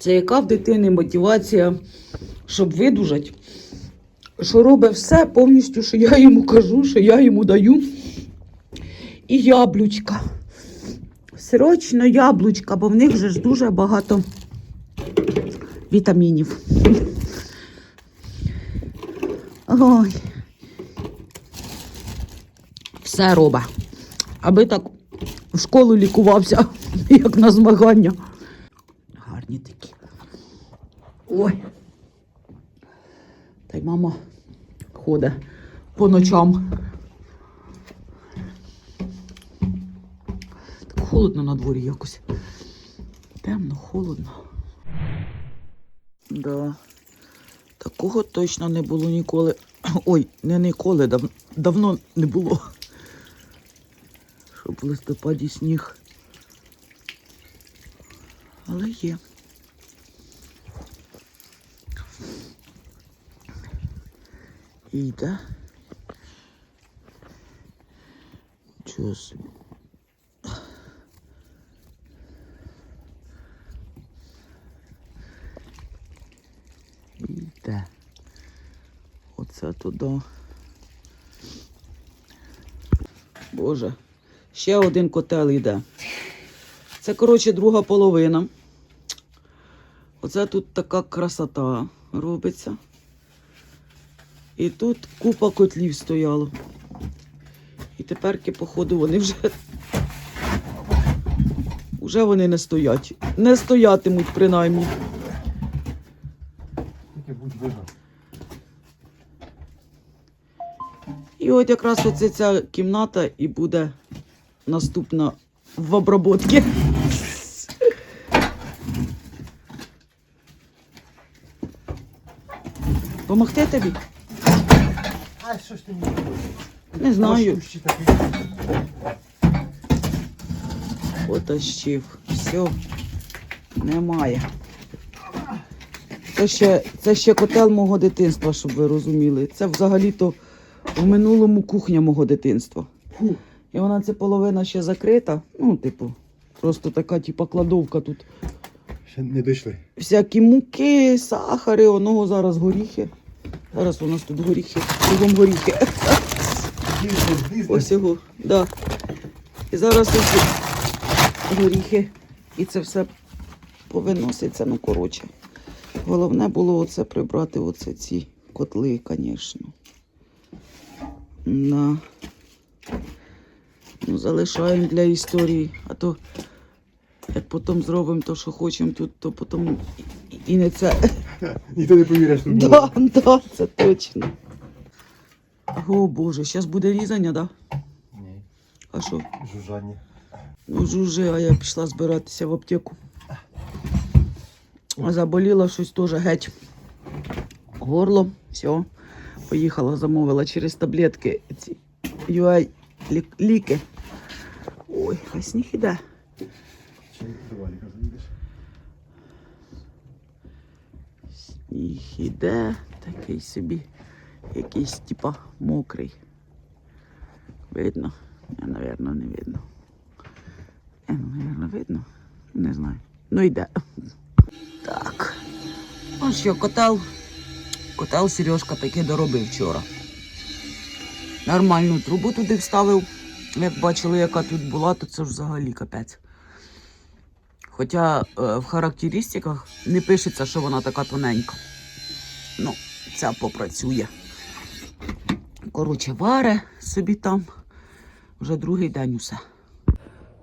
Це яка в дитини мотивація, щоб видужати, що робить все повністю, що я йому кажу, що я йому даю. І яблучка. Срочно яблучка, бо в них вже ж дуже багато вітамінів. Ой. Все робить. Аби так в школу лікувався, як на змагання. Гарні такі. Ой. Та й мама ходить по ночам. Так холодно на дворі якось. Темно, холодно. Да. Такого точно не було ніколи. Ой, не ніколи, дав... давно не було. Щоб в листопаді сніг. Але є. І йде. Чого собі. Йде. Оце туди. Боже, ще один котел йде. Це, коротше, друга половина. Оце тут така красота робиться. І тут купа котлів стояло. І теперки, походу, вони вже. Вже вони не стоять. Не стоятимуть, принаймні. І от якраз оце ця кімната і буде наступна в обработці. Помогти тобі? А що ж ти мені робиш? Не знаю. Потащив. Все. Немає. Це ще, це ще котел мого дитинства, щоб ви розуміли. Це взагалі-то в минулому кухня мого дитинства. І вона це половина ще закрита. Ну, типу, просто така, типу, кладовка тут. Ще не дійшли. Всякі муки, сахари, оного зараз горіхи. Зараз у нас тут горіхи, кругом горіхи. Ось його, да. І зараз ось горіхи. І це все повиноситься, ну коротше. Головне було оце прибрати оце ці котли, звісно. На. Ну, залишаємо для історії. А то як потім зробимо те, що хочемо тут, то потім і не це. Ніхто не повірить, що тут Да, да, це точно. О Боже, зараз буде різання, да? Ні, А що? жужжання. Ну, жужи, а я пішла збиратися в аптеку. Заболіла щось теж геть. Горло, все. Поїхала, замовила через таблетки ці лік- ліки. Ой, а сніг іде. Чи до Сніг іде, такий собі, якийсь типа мокрий. Видно? Я, напевно, не видно. Е, ну, видно. Не знаю. Ну йде. Так. Ну що, котел. Котел Сережка таки доробив вчора. Нормальну трубу туди вставив. Як бачили, яка тут була, то це взагалі капець. Хоча е, в характеристиках не пишеться, що вона така тоненька. Ну, ця попрацює. Коротше, варе собі там. Вже другий день усе.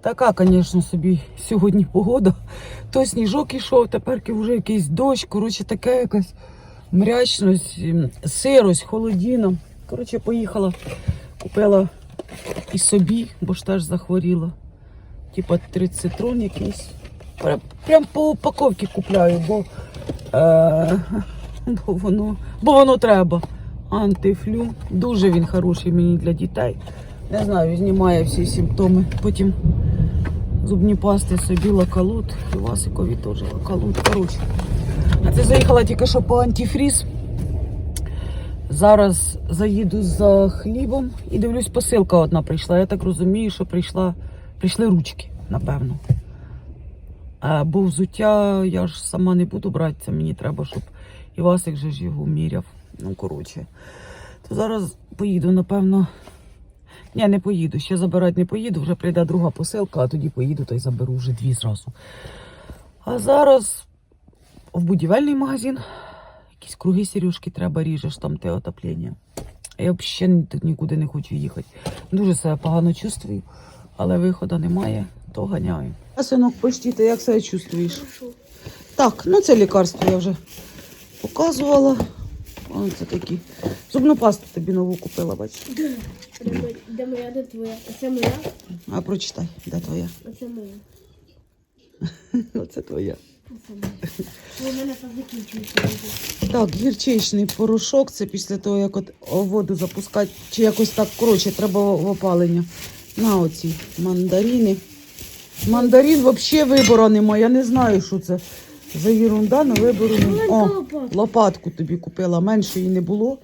Така, звісно, собі сьогодні погода. То сніжок ішов, тепер вже якийсь дощ. Коротше, така якась мрячність, сирость, холодіна. Коротше, поїхала, купила і собі, бо ж теж захворіла. Типа трицитрон якийсь. Прям, по упаковці купляю, бо, е, бо, воно, бо воно треба. Антифлю. Дуже він хороший мені для дітей. Не знаю, знімає всі симптоми. Потім зубні пасти собі лакалут. І Васикові теж лакалут. Коротше. А це заїхала тільки що по антифріз. Зараз заїду за хлібом і дивлюсь, посилка одна прийшла. Я так розумію, що прийшла, прийшли ручки, напевно. Бо взуття я ж сама не буду брати, це мені треба, щоб Івасик же ж його міряв. Ну, коротше. То зараз поїду, напевно. Ні, не поїду. Ще забирати не поїду, вже прийде друга посилка, а тоді поїду та й заберу вже дві зразу. А зараз в будівельний магазин. Якісь круги сережки треба ріжеш, там те отоплення. Я взагалі нікуди не хочу їхати. Дуже себе погано чувствую, але виходу немає, то ганяю. А синок, почти, ти як себе чувствуєш? Хорошо. Так, ну це лікарство я вже показувала. О, це такі. Зубну пасту тобі нову купила, бачиш. Де, моя- де моя, де твоя? Оце моя, А прочитай, де твоя? оце моя. Оце твоя. У мене. Так, гірчичний порошок, це після того, як от воду запускати, чи якось так, коротше, треба в опалення. На оці мандарини. Мандарин взагалі вибору немає. Я не знаю, що це за ерунда, але вибору немає. О, лопатку тобі купила, менше її не було.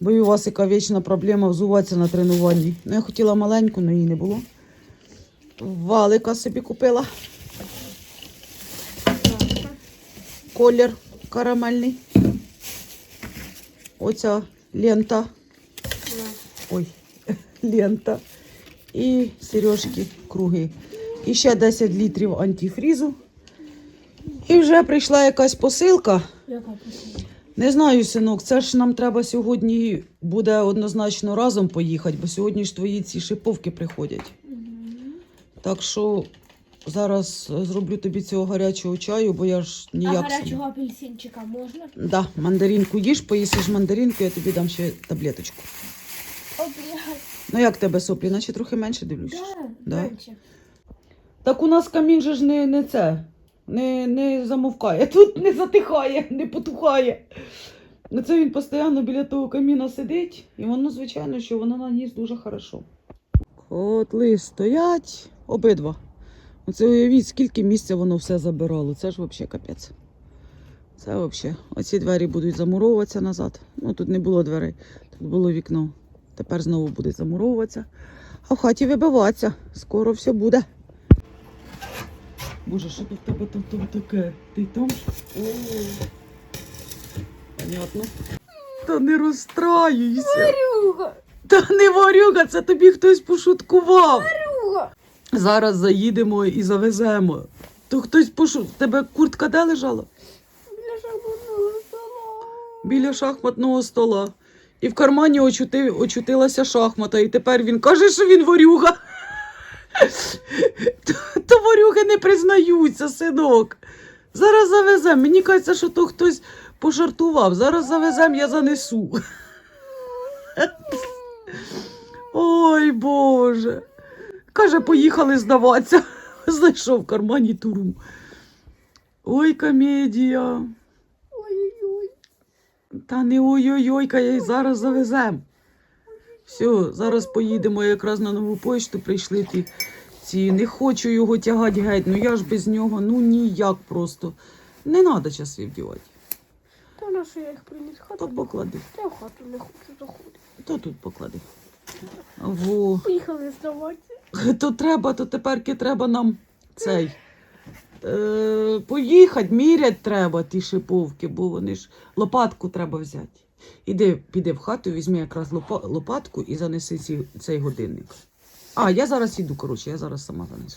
Бо і у вас яка вічна проблема взуватися на тренуванні. Ну, я хотіла маленьку, але її не було. Валика собі купила. Колір карамельний. Оця лента. Ой, лента. І сережки круги. І ще 10 літрів антифрізу. І вже прийшла якась посилка. Яка посилка? Не знаю, синок, це ж нам треба сьогодні буде однозначно разом поїхати, бо сьогодні ж твої ці шиповки приходять. Так що зараз зроблю тобі цього гарячого чаю, бо я ж ніяк. собі- гарячого апельсинчика можна? Да, мандаринку їж, поїсиш мандаринку, я тобі дам ще таблеточку. О. Ну як тебе соплі, наче трохи менше дивлюсь. Да, Да? менше. Так у нас камін же ж не, не це, не, не замовкає. Тут не затихає, не потухає. Це він постійно біля того каміна сидить, і воно, звичайно, що воно наніс дуже хорошо. Котли стоять обидва. Оце уявіть, скільки місця воно все забирало. Це ж взагалі капець. Це взагалі. Оці двері будуть замуровуватися назад. Ну тут не було дверей, тут було вікно. Тепер знову буде замуровуватися. А в хаті вибиватися. Скоро все буде. Боже, що тут в тебе там, там таке? Ти там? О, понятно. Та не розстраюйся. Варюга! Та не варюга, це тобі хтось пошуткував. Варюга! Зараз заїдемо і завеземо. То хтось пошу... Тебе куртка де лежала? Для шахматного стола. Біля шахматного стола. І в кармані очути... очутилася шахмата, і тепер він каже, що він ворюга. То, то ворюги не признаються, синок. Зараз завеземо. Мені кажеться, що то хтось пожартував. Зараз завеземо, я занесу. Ой, Боже. Каже, поїхали здаватися. Знайшов в кармані туру. Ой, комедія. Ой-ой-ой. Та не ой-ой-ой, каже, зараз завезем. Все, зараз поїдемо якраз на нову почту. Прийшли ті. Ці не хочу його тягати геть. Ну я ж без нього, ну ніяк просто. Не треба часи вдівати. Та на що я їх приніс? То Хату. поклади, Я в хату не хочу заходити. то тут поклади. Во. Поїхали здавати. То треба, то теперки треба нам цей. Е, поїхати, міряти треба ті шиповки, бо вони ж лопатку треба взяти. Іди, піди в хату, візьми якраз лопатку і занеси цей годинник. А, я зараз іду, коротше, я зараз сама занесу.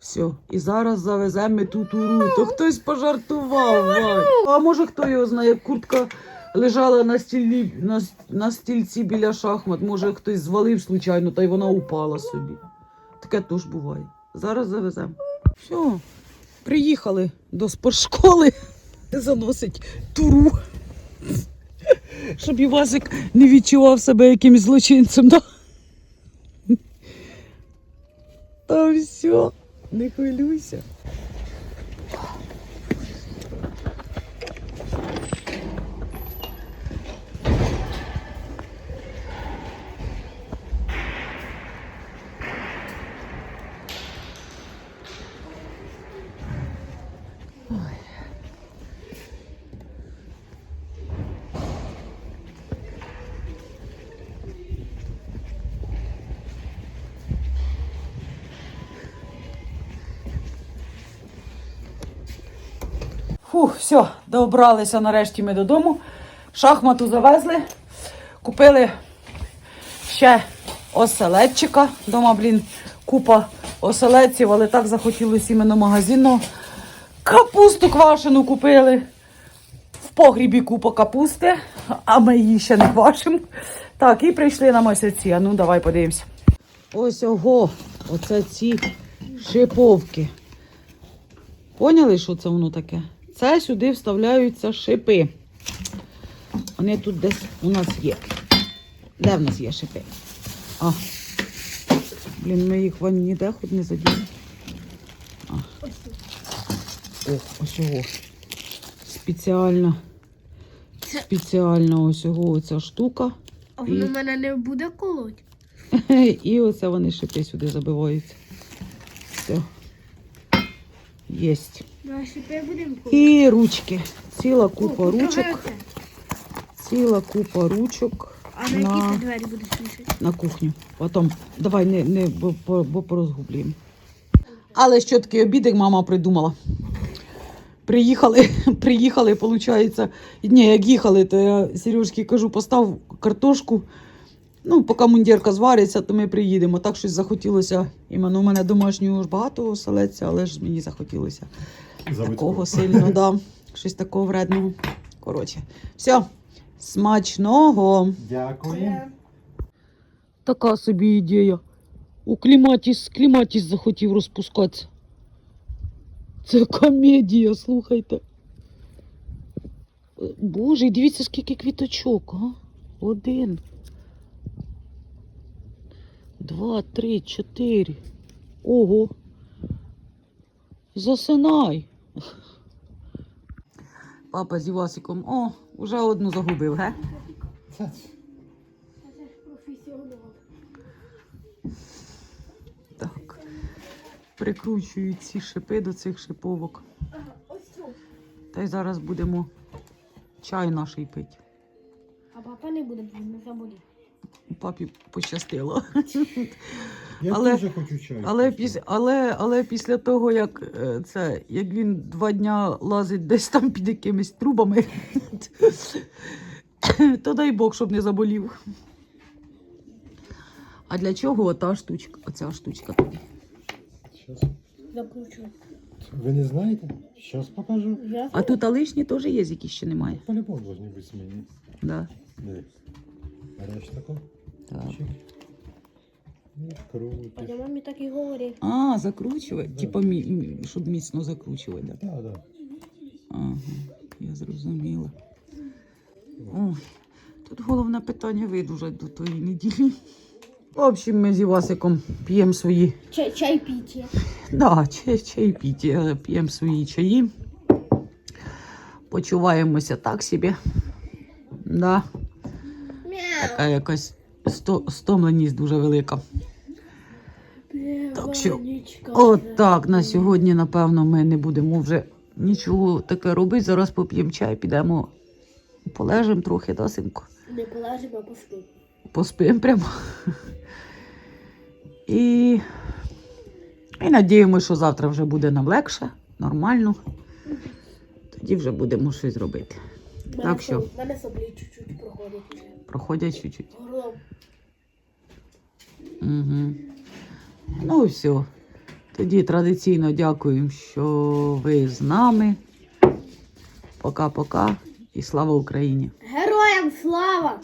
Все, і зараз завеземо ту туру. То хтось пожартував. А може хто його знає, куртка лежала на стілі, на, на стільці біля шахмат. Може хтось звалив случайно, та й вона упала собі. Таке теж буває. Зараз завеземо. Все, приїхали до спортшколи заносить туру. Щоб Івасик не відчував себе якимось злочинцем. Да? Та все, не хвилюйся. Фух, все, добралися нарешті ми додому. Шахмату завезли. Купили ще оселедчика. Дома, блін, купа оселедців, але так захотілося іменно магазинного. Капусту квашену купили. В погрібі купа капусти, а ми її ще не квашимо. Так, і прийшли на місяці. А ну, давай подивимося. Ось ого, оце ці шиповки. Поняли, що це воно таке? Це сюди вставляються шипи. Вони тут десь у нас є. Де в нас є шипи? А. Блін, ми їх вон ніде хоч не заділи. А. О, ось його. Спеціально. Спеціально ось його оця штука. А І- воно мене не буде колоть. І оце вони шипи сюди забиваються. Все. Єсть. І ручки. Ціла купа ручок. Ціла купа ручок А на на, які ти двері будеш вішати? на кухню. Потім, давай, не, не, бо, бо, бо порозгублюємо. Але що такий обідик мама придумала. Приїхали, приїхали, виходить. Ні, як їхали, то я Сережки кажу, постав картошку. Ну, поки мундірка звариться, то ми приїдемо. Так щось захотілося. Іменно у мене домашнього ж багато оселедця, але ж мені захотілося такого сильно, да. Щось такого вредного. Коротше, все, смачного. Дякую. Така собі ідея. У кліматіс, кліматіс захотів розпускатися. Це комедія, слухайте. Е, Боже, і дивіться, скільки квіточок, а? Один. Два, три, чотири. Ого. Засинай. Папа з Івасиком. О, вже одну загубив, ге? Так. Прикручують ці шипи до цих шиповок. Та й зараз будемо чай наш пити. А папа не буде, він не заболів. Папі пощастило. Я Але- теж хочу чаю. Але, після, але, але після того, як е, це, як він два дня лазить десь там під якимись трубами, то дай Бог, щоб не заболів. А для чого ота штучка? Оця штучка тобі? Щас. Закручую. Ви не знаєте? Зараз покажу. Я А тут а лишні теж є, які ще немає. По-любому должны бути зміни. Да. Диви. Береш таку. Так. І А я мамі так і говорив. А, закручувати? Да. Типа, щоб міцно закручувати, да? Так, так. Ага, я зрозуміла. Ой, тут головне питання видужать до тої неділі. В общем, ми з Івасиком п'ємо свої, Чай, чай піті. да, чай, чай піті, п'ємо свої чаї. Почуваємося так собі. Да, така якась стомленість дуже велика. Так що, От так, на сьогодні, напевно, ми не будемо вже нічого таке робити. Зараз поп'ємо чай, підемо полежимо трохи, да, синку? Не полежимо, а поспимо. Поспимо прямо. І, і надіємося, що завтра вже буде нам легше, нормально. Тоді вже будемо щось робити. Так що? У мене соплі чуть-чуть проходять. Проходять чуть-чуть. Угу. Ну все. Тоді традиційно дякуємо, що ви з нами. Пока-пока і слава Україні! Героям слава!